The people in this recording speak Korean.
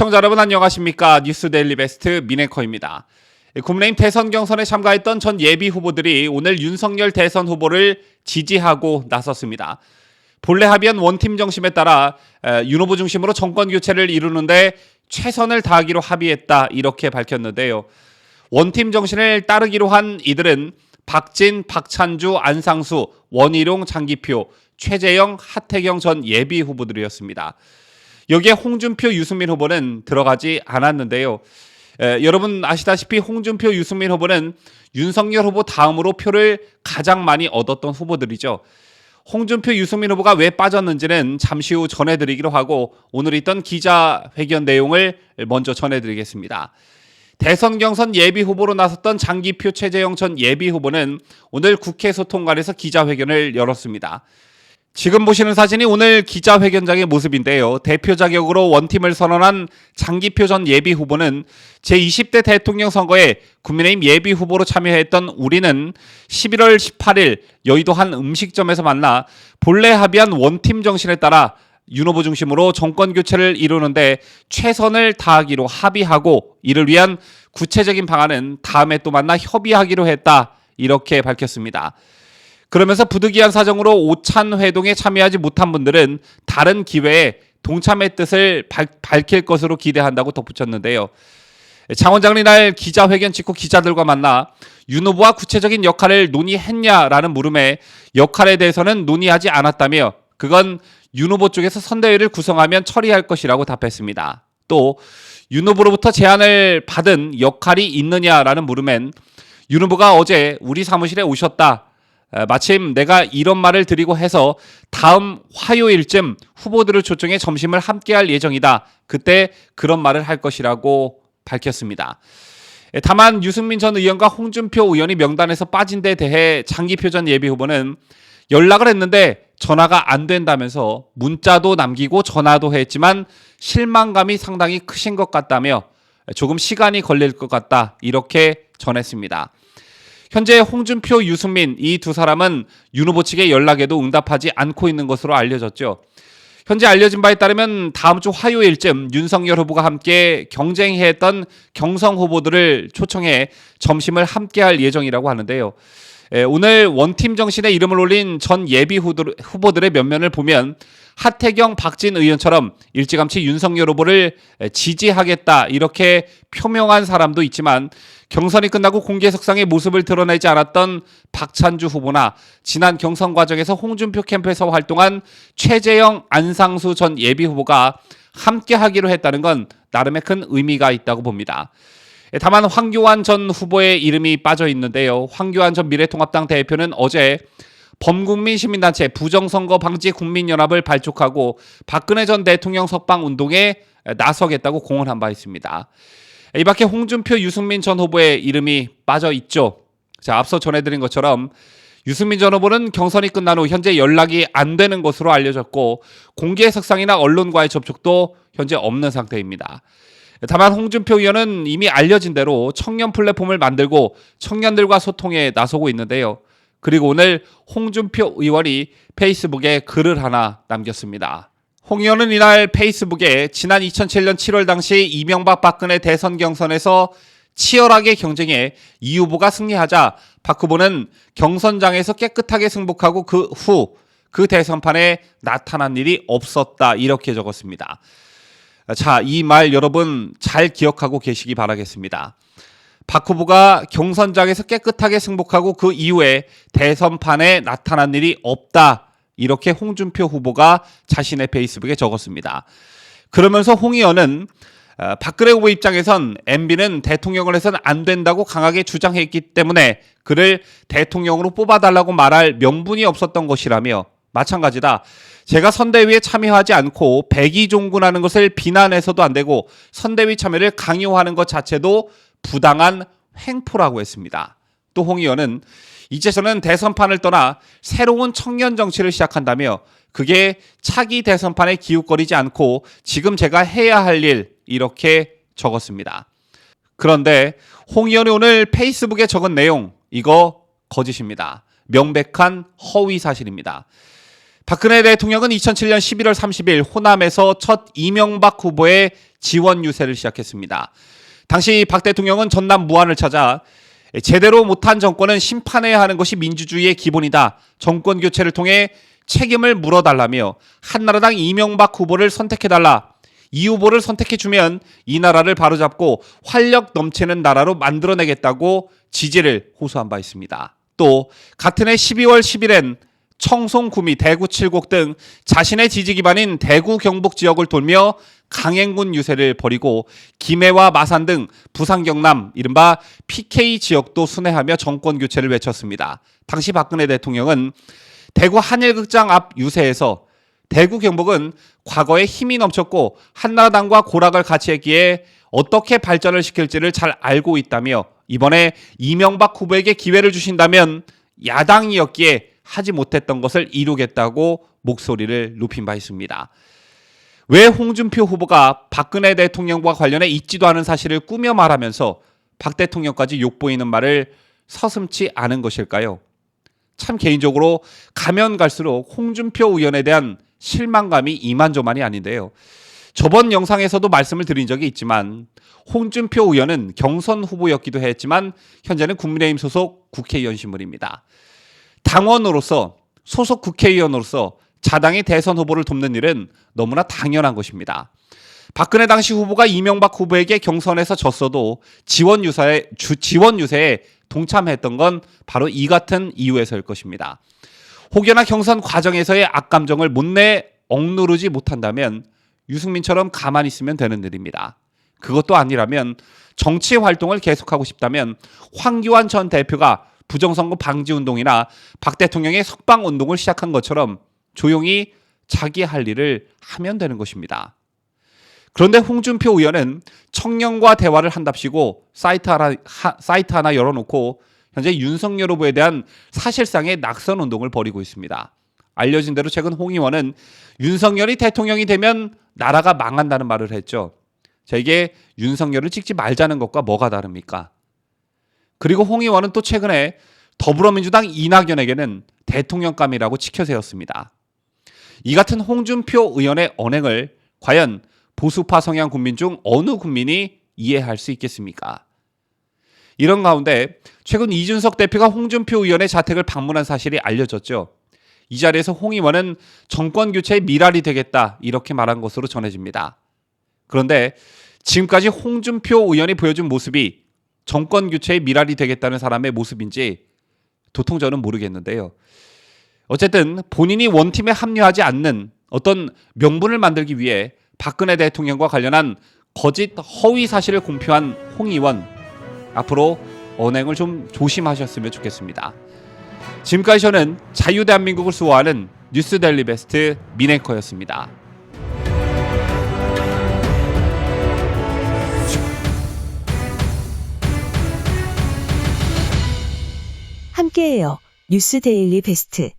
시청자 여러분 안녕하십니까 뉴스 데일리 베스트 미네커입니다. 국민의힘 대선 경선에 참가했던 전 예비 후보들이 오늘 윤석열 대선 후보를 지지하고 나섰습니다. 본래 합의한 원팀 정심에 따라 에, 윤 후보 중심으로 정권 교체를 이루는데 최선을 다하기로 합의했다 이렇게 밝혔는데요. 원팀 정신을 따르기로 한 이들은 박진, 박찬주, 안상수, 원희룡, 장기표, 최재형, 하태경 전 예비 후보들이었습니다. 여기에 홍준표, 유승민 후보는 들어가지 않았는데요. 에, 여러분 아시다시피 홍준표, 유승민 후보는 윤석열 후보 다음으로 표를 가장 많이 얻었던 후보들이죠. 홍준표, 유승민 후보가 왜 빠졌는지는 잠시 후 전해드리기로 하고 오늘 있던 기자회견 내용을 먼저 전해드리겠습니다. 대선 경선 예비 후보로 나섰던 장기표 최재형 전 예비 후보는 오늘 국회 소통관에서 기자회견을 열었습니다. 지금 보시는 사진이 오늘 기자회견장의 모습인데요. 대표 자격으로 원팀을 선언한 장기표 전 예비 후보는 제20대 대통령 선거에 국민의힘 예비 후보로 참여했던 우리는 11월 18일 여의도 한 음식점에서 만나 본래 합의한 원팀 정신에 따라 윤 후보 중심으로 정권 교체를 이루는데 최선을 다하기로 합의하고 이를 위한 구체적인 방안은 다음에 또 만나 협의하기로 했다. 이렇게 밝혔습니다. 그러면서 부득이한 사정으로 오찬 회동에 참여하지 못한 분들은 다른 기회에 동참의 뜻을 밝, 밝힐 것으로 기대한다고 덧붙였는데요. 장 원장이 날 기자회견 직후 기자들과 만나 윤 후보와 구체적인 역할을 논의했냐라는 물음에 역할에 대해서는 논의하지 않았다며 그건 윤 후보 쪽에서 선대위를 구성하면 처리할 것이라고 답했습니다. 또 윤 후보로부터 제안을 받은 역할이 있느냐라는 물음엔 윤 후보가 어제 우리 사무실에 오셨다. 에, 마침 내가 이런 말을 드리고 해서 다음 화요일쯤 후보들을 초청해 점심을 함께 할 예정이다. 그때 그런 말을 할 것이라고 밝혔습니다. 에, 다만 유승민 전 의원과 홍준표 의원이 명단에서 빠진 데 대해 장기표 전 예비 후보는 연락을 했는데 전화가 안 된다면서 문자도 남기고 전화도 했지만 실망감이 상당히 크신 것 같다며 조금 시간이 걸릴 것 같다 이렇게 전했습니다. 현재 홍준표, 유승민 이 두 사람은 윤 후보 측의 연락에도 응답하지 않고 있는 것으로 알려졌죠. 현재 알려진 바에 따르면 다음 주 화요일쯤 윤석열 후보가 함께 경쟁했던 경성 후보들을 초청해 점심을 함께 할 예정이라고 하는데요. 에, 오늘 원팀 정신에 이름을 올린 전 예비 후보들의 면면을 보면 하태경, 박진 의원처럼 일찌감치 윤석열 후보를 에, 지지하겠다 이렇게 표명한 사람도 있지만 경선이 끝나고 공개석상의 모습을 드러내지 않았던 박찬주 후보나 지난 경선 과정에서 홍준표 캠프에서 활동한 최재형, 안상수 전 예비 후보가 함께 하기로 했다는 건 나름의 큰 의미가 있다고 봅니다. 예, 다만 황교안 전 후보의 이름이 빠져 있는데요. 황교안 전 미래통합당 대표는 어제 범국민 시민단체 부정선거 방지 국민연합을 발족하고 박근혜 전 대통령 석방 운동에 나서겠다고 공언한 바 있습니다. 이 밖에 홍준표, 유승민 전 후보의 이름이 빠져 있죠. 자, 앞서 전해드린 것처럼 유승민 전 후보는 경선이 끝난 후 현재 연락이 안 되는 것으로 알려졌고 공개 석상이나 언론과의 접촉도 현재 없는 상태입니다. 다만 홍준표 의원은 이미 알려진 대로 청년 플랫폼을 만들고 청년들과 소통에 나서고 있는데요. 그리고 오늘 홍준표 의원이 페이스북에 글을 하나 남겼습니다. 홍 의원은 이날 페이스북에 지난 2007년 7월 당시 이명박 박근혜 대선 경선에서 치열하게 경쟁해 이 후보가 승리하자 박 후보는 경선장에서 깨끗하게 승복하고 그 후그 대선판에 나타난 일이 없었다 이렇게 적었습니다. 자, 이 말 여러분 잘 기억하고 계시기 바라겠습니다. 박 후보가 경선장에서 깨끗하게 승복하고 그 이후에 대선판에 나타난 일이 없다. 이렇게 홍준표 후보가 자신의 페이스북에 적었습니다. 그러면서 홍 의원은 어, 박근혜 후보 입장에선 MB는 대통령을 해서는 안 된다고 강하게 주장했기 때문에 그를 대통령으로 뽑아달라고 말할 명분이 없었던 것이라며 마찬가지다. 제가 선대위에 참여하지 않고 백의종군하는 것을 비난해서도 안 되고 선대위 참여를 강요하는 것 자체도 부당한 횡포라고 했습니다. 또 홍 의원은 이제 저는 대선판을 떠나 새로운 청년 정치를 시작한다며 그게 차기 대선판에 기웃거리지 않고 지금 제가 해야 할 일 이렇게 적었습니다. 그런데 홍 의원이 오늘 페이스북에 적은 내용 이거 거짓입니다. 명백한 허위 사실입니다. 박근혜 대통령은 2007년 11월 30일 호남에서 첫 이명박 후보의 지원 유세를 시작했습니다. 당시 박 대통령은 전남 무안을 찾아 제대로 못한 정권은 심판해야 하는 것이 민주주의의 기본이다. 정권 교체를 통해 책임을 물어달라며 한나라당 이명박 후보를 선택해달라. 이 후보를 선택해주면 이 나라를 바로잡고 활력 넘치는 나라로 만들어내겠다고 지지를 호소한 바 있습니다. 또 같은 해 12월 10일엔 청송, 구미, 대구, 칠곡 등 자신의 지지 기반인 대구 경북 지역을 돌며 강행군 유세를 벌이고 김해와 마산 등 부산 경남 이른바 PK 지역도 순회하며 정권 교체를 외쳤습니다. 당시 박근혜 대통령은 대구 한일극장 앞 유세에서 대구 경북은 과거에 힘이 넘쳤고 한나라당과 고락을 같이 했기에 어떻게 발전을 시킬지를 잘 알고 있다며 이번에 이명박 후보에게 기회를 주신다면 야당이었기에 하지 못했던 것을 이루겠다고 목소리를 높인 바 있습니다. 왜 홍준표 후보가 박근혜 대통령과 관련해 있지도 않은 사실을 꾸며 말하면서 박 대통령까지 욕보이는 말을 서슴치 않은 것일까요? 참 개인적으로 가면 갈수록 홍준표 의원에 대한 실망감이 이만저만이 아닌데요. 저번 영상에서도 말씀을 드린 적이 있지만 홍준표 의원은 경선 후보였기도 했지만 현재는 국민의힘 소속 국회의원 신분입니다. 당원으로서 소속 국회의원으로서 자당의 대선 후보를 돕는 일은 너무나 당연한 것입니다. 박근혜 당시 후보가 이명박 후보에게 경선에서 졌어도 지원 유사에 주 지원 유세에 동참했던 건 바로 이 같은 이유에서일 것입니다. 혹여나 경선 과정에서의 악감정을 못내 억누르지 못한다면 유승민처럼 가만히 있으면 되는 일입니다. 그것도 아니라면 정치 활동을 계속하고 싶다면 황교안 전 대표가 부정선거 방지 운동이나 박 대통령의 석방 운동을 시작한 것처럼 조용히 자기 할 일을 하면 되는 것입니다. 그런데 홍준표 의원은 청년과 대화를 한답시고 사이트 하나, 하, 사이트 하나 열어놓고 현재 윤석열 후보에 대한 사실상의 낙선 운동을 벌이고 있습니다. 알려진 대로 최근 홍 의원은 윤석열이 대통령이 되면 나라가 망한다는 말을 했죠. 자, 이게 윤석열을 찍지 말자는 것과 뭐가 다릅니까? 그리고 홍 의원은 또 최근에 더불어민주당 이낙연에게는 대통령감이라고 치켜세웠습니다. 이 같은 홍준표 의원의 언행을 과연 보수파 성향 국민 중 어느 국민이 이해할 수 있겠습니까? 이런 가운데 최근 이준석 대표가 홍준표 의원의 자택을 방문한 사실이 알려졌죠. 이 자리에서 홍 의원은 정권 교체의 미랄이 되겠다 이렇게 말한 것으로 전해집니다. 그런데 지금까지 홍준표 의원이 보여준 모습이 정권 교체의 미랄이 되겠다는 사람의 모습인지 도통 저는 모르겠는데요. 어쨌든 본인이 원팀에 합류하지 않는 어떤 명분을 만들기 위해 박근혜 대통령과 관련한 거짓 허위 사실을 공표한 홍 의원 앞으로 언행을 좀 조심하셨으면 좋겠습니다. 지금까지 저는 자유대한민국을 수호하는 뉴스델리 베스트 미네커였습니다. 함께해요. 뉴스 데일리 베스트.